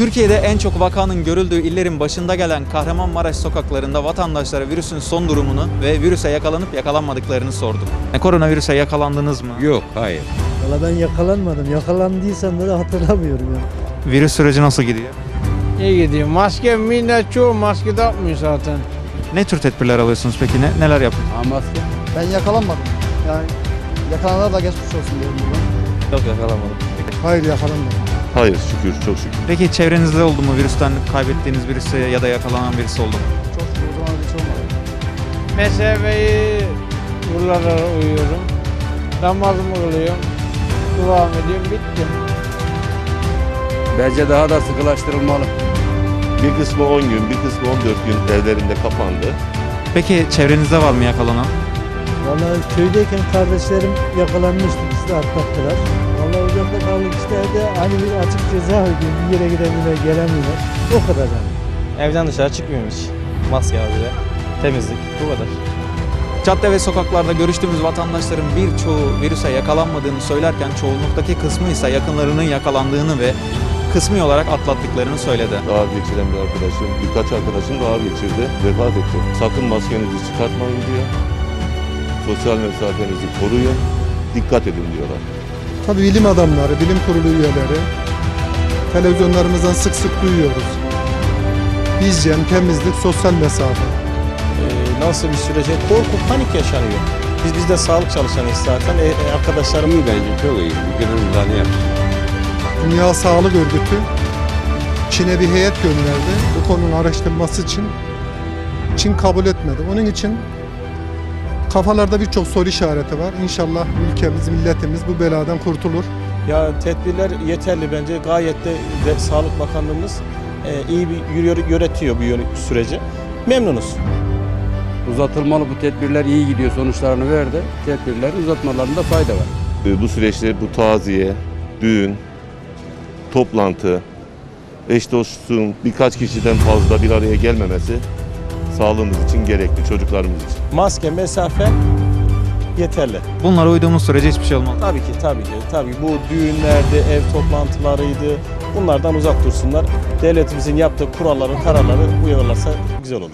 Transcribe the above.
Türkiye'de en çok vakanın görüldüğü illerin başında gelen Kahramanmaraş sokaklarında vatandaşlara virüsün son durumunu ve virüse yakalanıp yakalanmadıklarını sorduk. E, koronavirüse yakalandınız mı? Yok, hayır. Valla ben yakalanmadım. Yakalandıysam da hatırlamıyorum ya. Virüs süreci nasıl gidiyor? İyi gidiyor. Maske millet çoğu maske takmıyor zaten. Ne tür tedbirler alıyorsunuz peki? Ne, neler yapıyorsunuz? Ha maske? Ben yakalanmadım. Yani yakalanana da geçmiş olsun diyorum buradan. Yok yakalamadım. Hayır yakalanmadım. Hayır şükür çok şükür. Peki çevrenizde oldu mu virüsten kaybettiğiniz birisi ya da yakalanan birisi oldu mu? Çok şükür o zaman hiç olmadı. Mesafeyi buralara uyuyorum. Namazımı kılıyorum. Duam ediyorum. Bitti. Bence daha da sıkılaştırılmalı. Bir kısmı 10 gün, bir kısmı 14 gün evlerinde kapandı. Peki çevrenizde var mı yakalanan? Valla köydeyken kardeşlerim yakalanmıştı. Bizi de atlattılar. Ocakta kaldık işte evde hani bir açık gibi bir yere gidemiyorlar, gelemiyorlar. O kadar yani. Evden dışarı çıkmıyorum hiç. Maske abi. Temizlik. Bu kadar. Cadde ve sokaklarda görüştüğümüz vatandaşların birçoğu virüse yakalanmadığını söylerken çoğunluktaki kısmı ise yakınlarının yakalandığını ve kısmi olarak atlattıklarını söyledi. Ağır geçiren bir arkadaşım, birkaç arkadaşım da ağır geçirdi, vefat etti. Sakın maskenizi çıkartmayın diyor. Sosyal mesafenizi koruyun, dikkat edin diyorlar. Tabii bilim adamları, bilim kurulu üyeleri televizyonlarımızdan sık sık duyuyoruz. Hijyen, temizlik, sosyal mesafe. Ee, nasıl bir sürece? Korku, panik yaşanıyor. Biz biz de sağlık çalışanıyız zaten. E, e, arkadaşlarım İyi bence, çok iyi. Gönül yaptı. Dünya Sağlık Örgütü Çin'e bir heyet gönderdi. Bu konunun araştırılması için Çin kabul etmedi. Onun için kafalarda birçok soru işareti var. İnşallah ülkemiz, milletimiz bu beladan kurtulur. ya tedbirler yeterli bence. Gayet de, de Sağlık Bakanlığımız e, iyi bir yürüyor, yönetiyor bu süreci. Memnunuz. Uzatılmalı bu tedbirler iyi gidiyor sonuçlarını verdi. Tedbirlerin uzatmalarında fayda var. Ee, Bu süreçte bu taziye, düğün, toplantı, eş dostun birkaç kişiden fazla bir araya gelmemesi sağlığımız için gerekli, çocuklarımız için. Maske, mesafe yeterli. Bunlara uyduğumuz sürece hiçbir şey olmaz. Tabii ki, tabii ki. Tabii bu düğünlerde, ev toplantılarıydı. Bunlardan uzak dursunlar. Devletimizin yaptığı kuralları, kararları uyarlarsa güzel olur.